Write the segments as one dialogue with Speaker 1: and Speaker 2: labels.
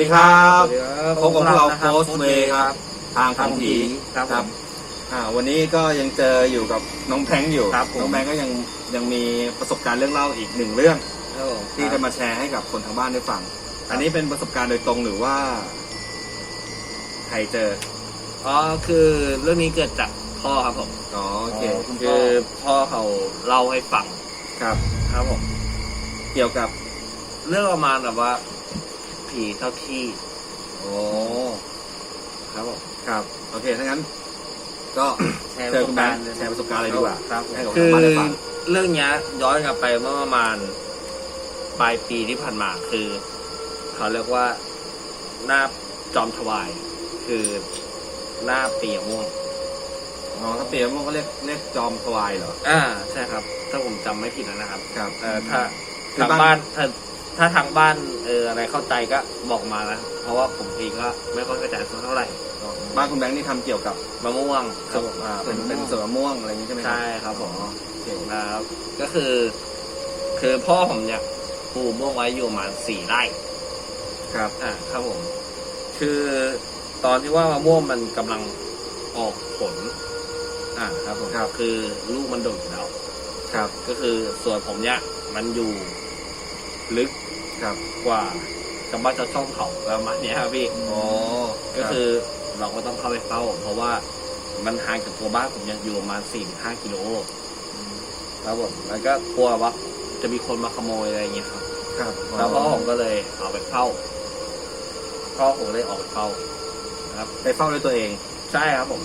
Speaker 1: ดีครับ
Speaker 2: สวัสดีครับ
Speaker 1: พบกับพวกเรา
Speaker 2: นะครับ
Speaker 1: โพสเวย์ครับ ทาง
Speaker 2: ทาง
Speaker 1: ทำผี
Speaker 2: ครับผม
Speaker 1: อ่าวันนี้ก็ยังเจออยู่กับน้องแพงอยู่
Speaker 2: ครับผม
Speaker 1: น้องแพงก็ยังยังมีประสบการณ์เรื่องเล่าอีกหนึ่งเรื่อง
Speaker 2: ครับผม
Speaker 1: ที่จะมาแชร์ให้กับคนทางบ้านได้ฟัง อันนี้เป็นประสบการณ์โดยตรงหรือว่า ใครเจอ
Speaker 3: อ๋อคือเรื่องนี้เกิดจากพ่อครับผม
Speaker 1: อ๋อโอเค
Speaker 2: คุณพ่
Speaker 3: คืออพ่อเขาเล่าให้ฟัง
Speaker 1: ครับ
Speaker 3: ครับผม
Speaker 1: เกี่ยวกับ
Speaker 3: เรื่องประมาณแบบว่า ผีเท่าที่
Speaker 1: โอ้
Speaker 3: ครับผม
Speaker 1: ครับ โอเคถ้างั้น ก็
Speaker 3: แชร์ป
Speaker 1: เจ
Speaker 3: ระ
Speaker 1: อ
Speaker 3: ส
Speaker 1: คุ
Speaker 3: บ
Speaker 1: ณแบ
Speaker 3: กางร
Speaker 1: ค์
Speaker 3: ณ์เลย
Speaker 1: แชร์ประสบการณ์เลยดีกว่า
Speaker 3: ครับผม
Speaker 1: ให้กับ
Speaker 3: คื
Speaker 1: ทาง
Speaker 3: อ
Speaker 1: บ้านได้ฟัง
Speaker 3: เรื่องเนี้ยย้อนกลับไปเมื่อประมาณปลายปีที่ผ่านมาคือ เขาเรียกว่าหน้าจอมถวาย คือหน้าปียม่วง
Speaker 1: อ๋อถ้าเปรียบมันก็เรียกเรียกจอมทวายเหรอ
Speaker 3: อ่าใช่ครับ ถ้าผมจำไม่ผิดนะครับ
Speaker 1: ครับ
Speaker 3: เออถ้า
Speaker 1: คือ
Speaker 3: ทาง
Speaker 1: บ้าน
Speaker 3: บ้านถ้า ถ้าทางบ้านเอออะไรเข้าใจก็บอกมานะเพราะว่าผมเองก็ไม่ค่อยเข้าใจสักเท่าไหร่
Speaker 1: บ้านคุณแบงค์นี่ทำเกี่ยวกับ
Speaker 3: มะม่วงครับผม
Speaker 1: อ่าเป็นเป็นสวนมะม่วงอะไรอย่างนี้ใช่ไหมครับ
Speaker 3: ใช่ครับผม
Speaker 1: อ๋อโอเค
Speaker 3: นะครับก็คือ คือพ่อผมเนี่ยปลูกมะม่วงไว้อยู่ประมาณสี่ไร่
Speaker 1: ครับ
Speaker 3: อ่าครับผม คือตอนที่ว่ามะม่วงมันกำลังออกผล อ่าครับผม
Speaker 1: ครับ
Speaker 3: คือลูกมันโดดอยู่แล้ว
Speaker 1: ครับ
Speaker 3: ก็คือส่วนผมเนี่ยมันอยู่ลึก
Speaker 1: ครับ
Speaker 3: กว่าชาวบ้านชาวช่องเขาประมาณเนี้ยครับพี่
Speaker 1: อ๋อ
Speaker 3: ก็คือเราก็ต้องเข้าไปเฝ้า เพราะว่ามันห่างจากตัวบ้านผมเนี่ยอยู่ประมาณสี่ห้ากิโลครับผมแล้วก็กลัวว่าจะมีคนมาขโมยอะไรอย่างเงี้ยครับ
Speaker 1: ครับ
Speaker 3: แล้วพ่อผมก็เลยเอาไปเฝ้าพ่อผมเลยออกไปเฝ้านะครับ
Speaker 1: ไปเฝ้าด้วยตัวเอง
Speaker 3: ใช่ครับผม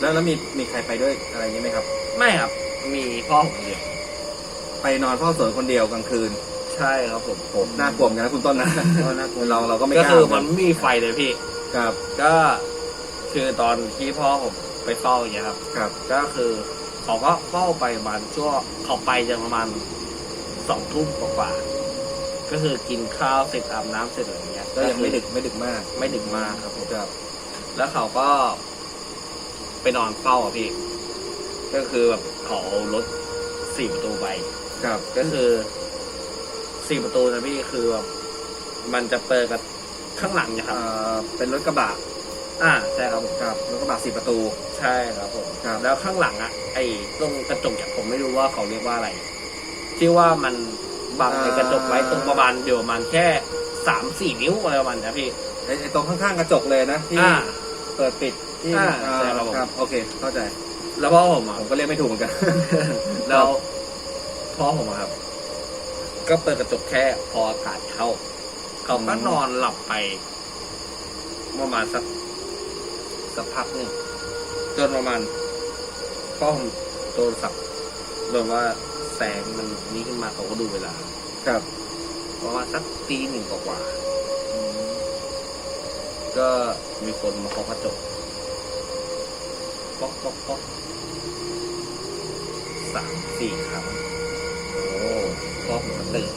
Speaker 1: แล้วแล้วมีมีใครไปด้วยอะไรอย่างนี้ไหมครับ
Speaker 3: ไม่ครับ มีพ่อผมคนเดียว
Speaker 1: ไปนอนเฝ้าสวนคนเดียวกลางคืน
Speaker 3: ใช่ครับผม
Speaker 1: โหน่ากลัวเหมือนกันนะคุณต้นนะเราเราก็ไม่
Speaker 3: ก็
Speaker 1: กล้า
Speaker 3: คือมันไม่มีไฟเลยพี่
Speaker 1: ครับ
Speaker 3: ก็คือตอนที่พ่อผมไปเฝ้าอย่างเงี้ยครับ
Speaker 1: ครับ
Speaker 3: ก็คือเขาก็เฝ้าไปประมาณช่วงเขาไปจะประมาณสองทุ่มกว่าๆก็คือกินข้าวเสร็จอาบน้ำเสร็จอะไรอย่างเงี้ย
Speaker 1: ก็ยังไม่ดึกไม่ดึกมาก
Speaker 3: ไม่ดึกมากครับผม
Speaker 1: ครับ
Speaker 3: แล้วเขาก็ไปนอนเฝ้าอะพี่ ก็คือแบบเขาเอารถสี่ประตูไป
Speaker 1: ครับ
Speaker 3: ก็คือ สี่ประตูนะพี่คือแบบมันจะเปิดกับข้างหลังเนี่ยครับ
Speaker 1: เอ่อเป็นรถกระบะ
Speaker 3: อ่าใช่ครับผม
Speaker 1: ครับรถกระบะสี่ประตู
Speaker 3: ใช่ครับผม
Speaker 1: ครับ
Speaker 3: แล้วข้างหลังอะไอ้ตรงกระจกเนี่ยผมไม่รู้ว่าเขาเรียกว่าอะไร ที่ว่ามันบังไอ้กระจกไว้ตรงประมาณเดียวประมาณแค่สามสี่นิ้วอะไรประมาณเนี้ยพี่
Speaker 1: ไอ้ไอ้ตรงข้างๆกระจกเลยนะที่
Speaker 3: อ่า
Speaker 1: เปิดปิดที่
Speaker 3: อ่า
Speaker 1: อ่า
Speaker 3: ใช่ครับผม
Speaker 1: ครับโอเคเข้าใจ
Speaker 3: แล้วพ่อผมอะ
Speaker 1: ผมก็เรียกไม่ถูกเหมือนกัน
Speaker 3: แล้วพ่อผมอะครับ ก็เปิดกระจกแค่พออากาศเข้า เขาก็
Speaker 1: อืม
Speaker 3: นอนหลับไปประมาณสักสักพักหนึ่งจนประมาณพ่อผมโทรศัพท์แบบว่าแสงมันนี้ขึ้นมาเขาก็ดูเวลา
Speaker 1: ครับ
Speaker 3: ประมาณสักตีหนึ่งกว่าๆก็มีคนมาเคาะกระจกป๊อกป๊อกป๊อกสามสี่ครั้ง
Speaker 1: โอ้
Speaker 3: พอผมก็ตื่น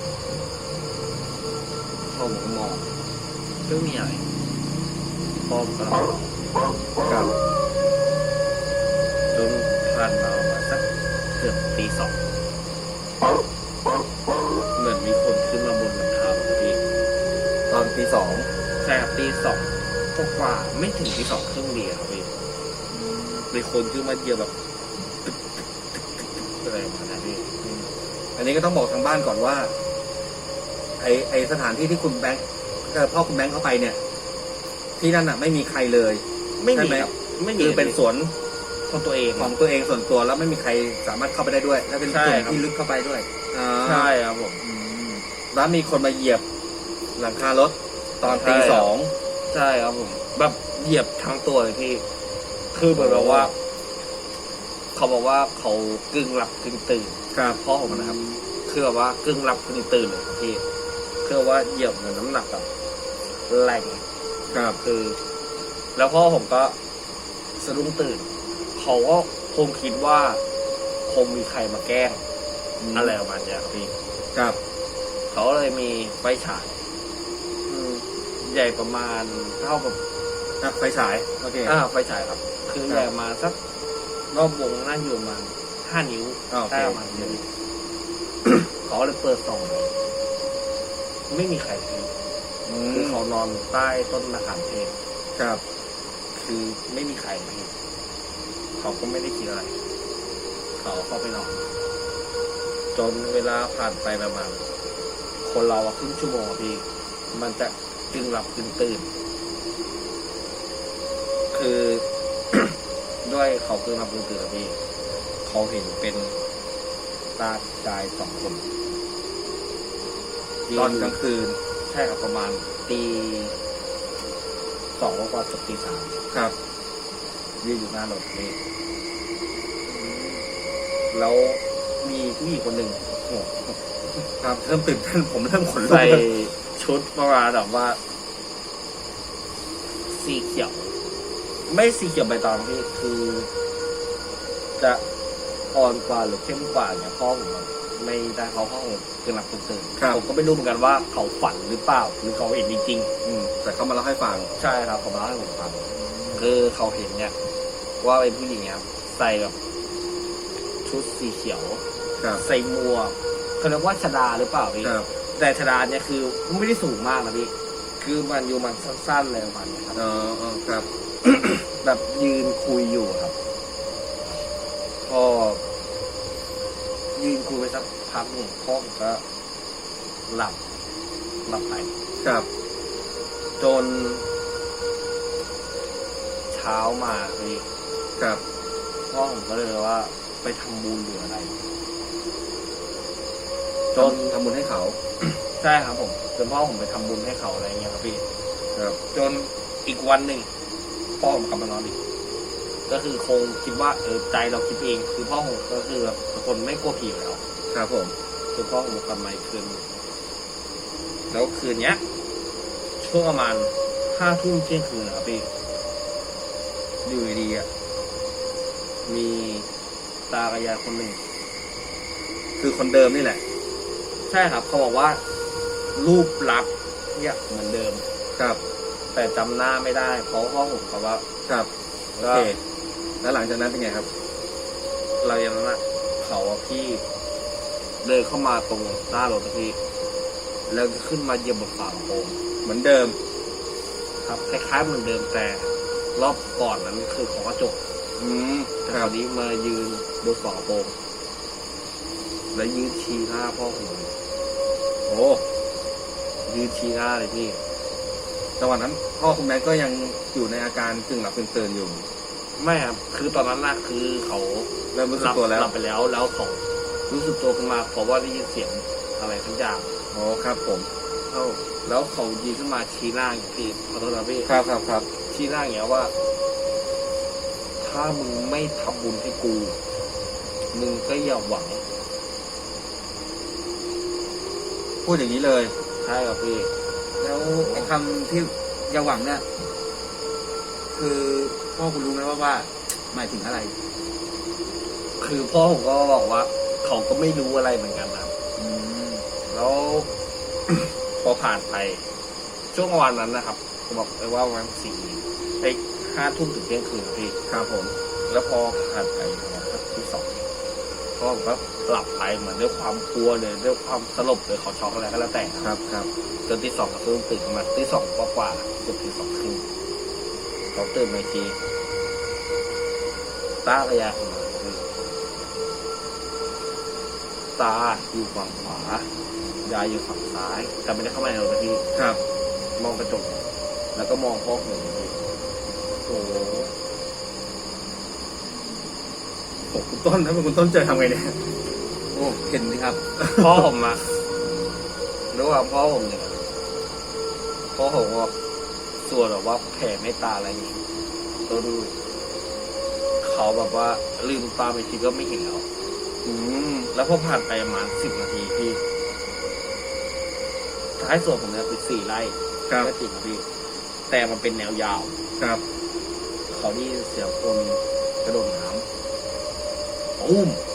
Speaker 3: พ่อผมก็มองไม่มีอะไรพ่อมกับ
Speaker 1: ครับ
Speaker 3: จนผ่านมาประมาณสักเกือบตีสองเหมือนมีคนขึ้นมาบนหลังคาครับพี่
Speaker 1: ตอนปีสอง
Speaker 3: ใช่ครับตีสองกว่าๆไม่ถึงตีสองครึ่งเดียวครับพี่มีคนขึ้นมาเหยียบแบบตึกตึกตึกตึกตึกอะไรประมาณนั้นพี่
Speaker 1: อันนี้ก็ต้องบอกทางบ้านก่อนว่า ไอไอสถานที่ที่คุณแบงค์เอ่อพ่อคุณแบงค์เข้าไปเนี่ย ที่นั่นอะ ไม่มีใครเลย
Speaker 3: ไม่
Speaker 1: ใช่
Speaker 3: มี
Speaker 1: ไหม
Speaker 3: ครับไม่มี
Speaker 1: คือเป็นสวน
Speaker 3: ของตัวเอง
Speaker 1: ของตัวเองส่วนตัวแล้วไม่มีใครสามารถเข้าไปได้ด้วย และเป็น
Speaker 3: ใช่
Speaker 1: ส่วน
Speaker 3: ครับ
Speaker 1: ที่ลึกเข้าไปด้วยอ่า
Speaker 3: ใช่ครับผม
Speaker 1: อืมแล้วมีคนมาเหยียบหลังคารถตอนตี
Speaker 3: ใช่ครับ
Speaker 1: สอง
Speaker 3: ใช่ครับผม แบบเหยียบทั้งตัวเลยพี่ คือเหมือนแบบว่า เขาบอกว่าเขากึ่งหลับกึ่งตื่น
Speaker 1: ครับ
Speaker 3: พ่อผมนะครับ คือแบบว่ากึ่งหลับกึ่งตื่นเลยครับพี่คือว่าเหยียบเหมือนน้ำหนักแบบแรง
Speaker 1: ครับ
Speaker 3: คือ แล้วพ่อผมก็สะดุ้งตื่น เขาก็คงคิดว่าคงมีใครมาแกล้งอะไรประมาณเนี้ยครับพี่
Speaker 1: ครับ
Speaker 3: เขาเลยมีไฟฉายอืมใหญ่ประมาณเท่ากับ
Speaker 1: อะไฟฉายโอเค
Speaker 3: อ่าไฟฉายครับ คือ
Speaker 1: ครับ
Speaker 3: ใหญ่มาสัก รอบวงน่าอยู่ประมาณห้านิ้ว
Speaker 1: อ่าโอเค
Speaker 3: ได้ประมาณนี้เขาเลยเปิดส่องเลยไม่มีใครเลย
Speaker 1: ออื
Speaker 3: คือ
Speaker 1: ม
Speaker 3: เขานอนใต้ต้นมะขามเทศ
Speaker 1: ครับ
Speaker 3: คือไม่มีใครเห็นเขาก็ไม่ได้คิดอะไร เขาเข้าไปนอน จนเวลาผ่านไปประมาณ คนเราอะครึ่งชั่วโมงอะพี่ มันจะกึ่งหลับกึ่งตื่น คือ ด้วยเขากึ่งหลับกึ่งตื่นอะพี่เขาเห็นเป็นตาชายสองคน
Speaker 1: ตอนกลางคืน
Speaker 3: ใช่ครับประมาณตีสองกว่าๆเกือบตีสาม
Speaker 1: ครับ
Speaker 3: ยืนอยู่หน้ารถนี่แล้วมีผู้หญิงคนหนึ่งโอ้โห
Speaker 1: ครับเริ่มตื่นเต้นผมเริ่มขนลุก
Speaker 3: ใส่
Speaker 1: เลย
Speaker 3: ชุดประมาณแบบว่า สีเขียว ไม่สีเขียวใบตองพี่คือ จะอ่อนกว่าหรือเข้มกว่าเนี่ยพ่อผมอะไม่ได้เขาห้องคือหลับตื่นๆผมก็ไม่รู้เหมือนกันว่าเขาฝันหรือเปล่าหรือเขาเห็นจริงๆ
Speaker 1: อืมแต่เขามาเล่าให้ฟัง
Speaker 3: ใช่ครับผมเล่าให้ผมฟังคือเขาเห็นเนี่ย ว่าเป็นผู้หญิงเนี่ยครับใส่แบบชุดสีเขียว
Speaker 1: ครับ
Speaker 3: ใส่หมวกเขาเรียกว่าชดาหรือเปล่าพี่
Speaker 1: ครับ
Speaker 3: แต่ชดาเนี่ยคือไม่ได้สูงมากนะพี่ คือมันอยู่มันสั้นๆเลยประมันครับ
Speaker 1: เออเออครับ
Speaker 3: แบบยืนคุยอยู่ครับพอยืนคุยไปสักพักหนึ่งพ่อผมก็หลับหลับไป
Speaker 1: ครับ
Speaker 3: จน เช้ามาพี่
Speaker 1: ครับ
Speaker 3: พ่อผมก็เลยว่า ไปทำบุญหรืออะไร จน
Speaker 1: ทำบุญให้เขา
Speaker 3: ใช่ครับผมจนพ่อผมไปทำบุญให้เขาอะไรเงี้ยครับพี่
Speaker 1: ครับ
Speaker 3: จนอีกวันหนึ่ง พ่อผมกลับมานอนอีกก็คือคงคิดว่าเออใจเราคิดเองคือพ่อผมก็คือแบบเป็นคนไม่กลัวผีอยู่แล้ว
Speaker 1: ครับผม
Speaker 3: คือพ่อผมกลับมาอีกคืนหนึ่งแล้วคืนเนี้ย ช่วงประมาณห้าทุ่มเที่ยงคืนนะครับพี่อยู่ดีๆอะมีตากับยายคนหนึ่ง
Speaker 1: คือคนเดิมนี่แหละ
Speaker 3: ใช่ครับเขาบอกว่า รูปลักษณ์เนี่ยเหมือนเดิม
Speaker 1: ครับ
Speaker 3: แต่จำหน้าไม่ได้เพราะพ่อผมเขาว่า
Speaker 1: ครับ โอ
Speaker 3: ก็
Speaker 1: เค แล้วหลังจากนั้นเป็นไงครับ
Speaker 3: เราอย่างนั้นอะเขาอะพี่เดินเข้ามาตรงหน้ารถอะพี่ แล้วก็ขึ้นมาเหยียบบนฝากระโปรง
Speaker 1: เหมือนเดิม
Speaker 3: ครับคล้ายๆเหมือนเดิมแต่รอบก่อนนั้นคือของกระจก
Speaker 1: อืม
Speaker 3: แต่
Speaker 1: ค
Speaker 3: ค
Speaker 1: รั
Speaker 3: รา
Speaker 1: บ
Speaker 3: วนี้มายืนบนฝากระโปรงแล้วยืนชี้หน้าพ่อผมเลย
Speaker 1: โอ้
Speaker 3: ยืนชี้หน้าเลยพี่
Speaker 1: จังหวะนั้นพ่อคุณแม่ก็ยังอยู่ในอาการกึ่งหลับกึ่งตื่นอยู่
Speaker 3: ไม่ครับคือตอนนั้นนะคือเขา
Speaker 1: เริ่มรู้สึ
Speaker 3: ห
Speaker 1: ก
Speaker 3: ลับ
Speaker 1: ตัวแล้ว
Speaker 3: หลับไปแล้ว แล้วเขารู้สึกตัวขึ้นมาเพราะว่าได้ยินเสียงอะไรทั้งอย่าง
Speaker 1: โอ้ครับผม
Speaker 3: เข้าแล้วเขายืนขึ้นมาชี้หน้าอย่างพี่ขอโทษนะพี่
Speaker 1: ครับครับครับ
Speaker 3: ชี้หน้าอย่างเงี้ยว่า ถ้ามึงไม่ทำบุญให้กู มึงก็อย่าหวัง
Speaker 1: พูดอย่างนี้เลย
Speaker 3: ใช่ครับพี่
Speaker 2: แล้วไอ้คำที่อย่าหวังเนี่ยคือพ่อคุณรู้ไหมว่าว่า หมายถึงอะไร
Speaker 3: คือพ่อผมก็บอกว่า เขาก็ไม่รู้อะไรเหมือนกันนะครับ
Speaker 2: อืม
Speaker 3: แล้ว พอผ่านไป ช่วงวันนั้นนะครับผมบอกเลยว่าวันสี่ไอ้ห้าทุ่มถึงเที่ยงคืนครับพี่
Speaker 1: ครับผม
Speaker 3: แล้วพอผ่านไปประมาณสักที่สองพ่อผมก็ หลับไปเหมือนด้วยความกลัวเลยด้วยความสลบเลยเขาช็อกอะไรก็แล้วแต่นะครับ
Speaker 1: ครับ
Speaker 3: จนที่สองก็เริ่มตื่นขึ้นมาที่สองกว่าๆเกือบที่สองครึ่งเขาตื่นมาอีกทีตากับยายของเราคือตาอยู่ฝั่งขวายายอยู่ฝั่งซ้ายแต่ไม่ได้เข้ามาในรถนะพี่
Speaker 1: ครับ
Speaker 3: มองกระจกแล้วก็มองพ่อผมพี่โอ้โห
Speaker 1: โอ้คุณต้นถ้าเป็นคุณต้นเจอทำไงเนี่ย
Speaker 2: โอ้เห็นสิครับ
Speaker 3: พ่อผมอะรู้ว่าพ่อผมเนี่ยพ่อผมก็ส่วนแบบว่าแผ่เมตตาอะไรอย่างงี้จนเขาแบบว่า ลืมตาไปทีก็ไม่เห็นแล้ว
Speaker 1: อืม
Speaker 3: แล้วพอผ่านไปประมาณสิบนาทีพี่ท้ายส่วนผมเนี่ยเป็นสี่ไร่
Speaker 1: ครับ
Speaker 3: ก็จริงครับพี่ แต่มันเป็นแนวยาว
Speaker 1: ครับ
Speaker 3: เขาได้ยินเสียงคนกระโดดน้ำปุ้ม
Speaker 1: อืม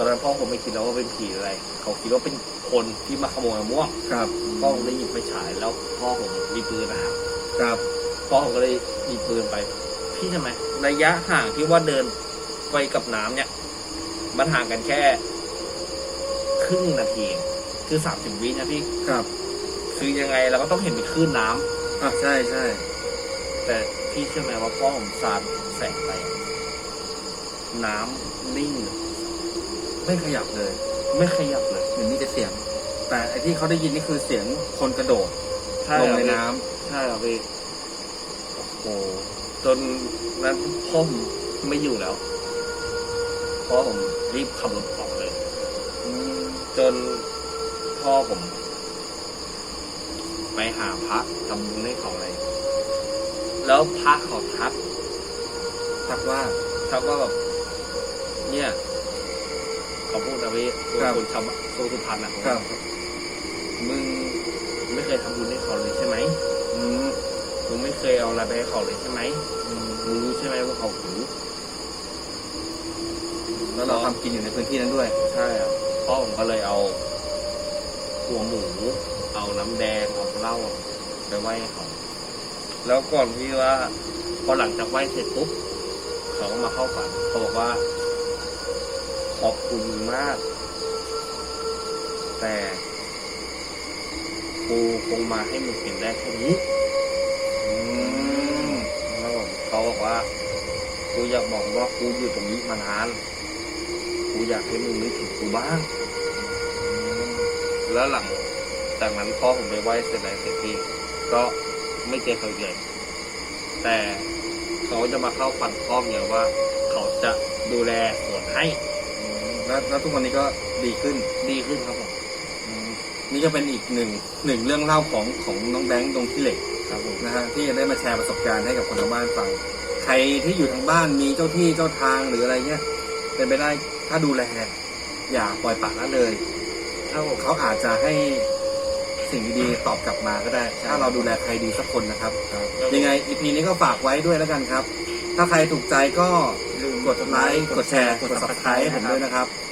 Speaker 3: ตอนนั้นพ่อผมไม่คิดแล้วว่าเป็นผีอะไร เขาคิดว่าเป็นคนที่มาขโมยมะม่วง
Speaker 1: ครับ
Speaker 3: พ่อผมได้หยิบไปฉายแล้วพ่อผมมีปืนนะครับ
Speaker 1: ครับ
Speaker 3: พ่อผมก็เลยหยิบปืนไป พี่ทำไมระยะห่างที่ว่าเดินไปกับน้ำเนี่ย มันห่างกันแค่ ครึ่งนาที คือสามสิบวินะพี่
Speaker 1: ครับ
Speaker 3: คือยังไงเราก็ต้องเห็นเป็นคลื่นน้ำ
Speaker 1: อะใช่ใช่
Speaker 3: แต่พี่เชื่อไหมว่าพ่อผมสาดแสงไปอะน้ำนิ่งเลย
Speaker 1: ไม่ขยับเลย
Speaker 3: ไม่ขยับเลย
Speaker 1: เหมือนมีแต่เสียง แต่ไอที่เขาได้ยินนี่คือเสียงคนกระโดด
Speaker 3: ใช่
Speaker 1: ลง
Speaker 3: ครับ
Speaker 1: ใน
Speaker 3: พี่
Speaker 1: น้ำ
Speaker 3: ใช่ครับพี่โอ้โหจนนั้นพ่อผมไม่อยู่แล้วพ่อผมรีบขับรถออกเลย
Speaker 1: อืม
Speaker 3: จนพ่อผม ไปหาพระทำบุญให้เขาเลยแล้วพระเขาทัก
Speaker 1: ทักว่า
Speaker 3: ทักว่าแบบเนี่ย เขาพูดนะพี่ตัว
Speaker 1: ครับ
Speaker 3: คนชาวตัวสุพรรณนะ
Speaker 1: ครับ
Speaker 3: มึงไม่เคยทำบุญให้เขาเลยใช่ไหม
Speaker 1: อืม
Speaker 3: มึงไม่เคยเอาอะไรไปให้เขาเลยใช่ไหม
Speaker 1: อืม
Speaker 3: มึงรู้ใช่ไหมว่าเขาหิว
Speaker 1: แล้วเราทำกินอยู่ในพื้นที่นั้นด้วย
Speaker 3: ใช่ครับพ่อผมก็เลยเอาหัวหมู เอาน้ำแดง เอาเหล้าไปไหว้ให้เขาแล้วก่อนที่ว่าพอหลังจากไหว้เสร็จปุ๊บเขาก็มาเข้าฝันเขาบอกว่า ขอบคุณมาก แต่กูคงมาให้มึงเห็นได้แค่นี้
Speaker 1: อืม
Speaker 3: แล้วผมเขาบอกว่ากูอยากบอกว่ากูอยู่ตรงนี้มานานกูอยากให้มึงนึกถึงกูบ้าง แล้วหลังจากนั้นพ่อผมไปไหว้เสร็จแล้วเสร็จพี่ก็ไม่เจอเขาเลยแต่เขาจะมาเข้าฝันพ่อเนี่ยว่า เขาจะดูแลสวนให้
Speaker 1: แล้วแล้วทุกวันนี้ก็ดีขึ้น
Speaker 3: ดีขึ้นครับผม
Speaker 1: อืมนี่ก็เป็นอีกหนึ่งหนึ่งเรื่องเล่าของของน้องแบงค์ตรงที่เหล็ก
Speaker 3: ครับผม
Speaker 1: นะฮะที่จะได้มาแชร์ประสบการณ์ให้กับคนทางบ้านฟัง ใครที่อยู่ทางบ้านมีเจ้าที่เจ้าทางหรืออะไรเงี้ยเป็นไปได้ถ้าดูแลอย่าปล่อยปละละเลย
Speaker 3: ครับผม
Speaker 1: เขาอาจจะให้สิ่งดีๆตอบกลับมาก็ได้ ถ้าเราดูแลใครดีสักคนนะครับ ยังไงอีพีนี้ก็ฝากไว้ด้วยแล้วกันครับ ถ้าใครถูกใจก็ กดไลค์ กดแชร์ กด subscribe ให้ผมด้วยนะครับ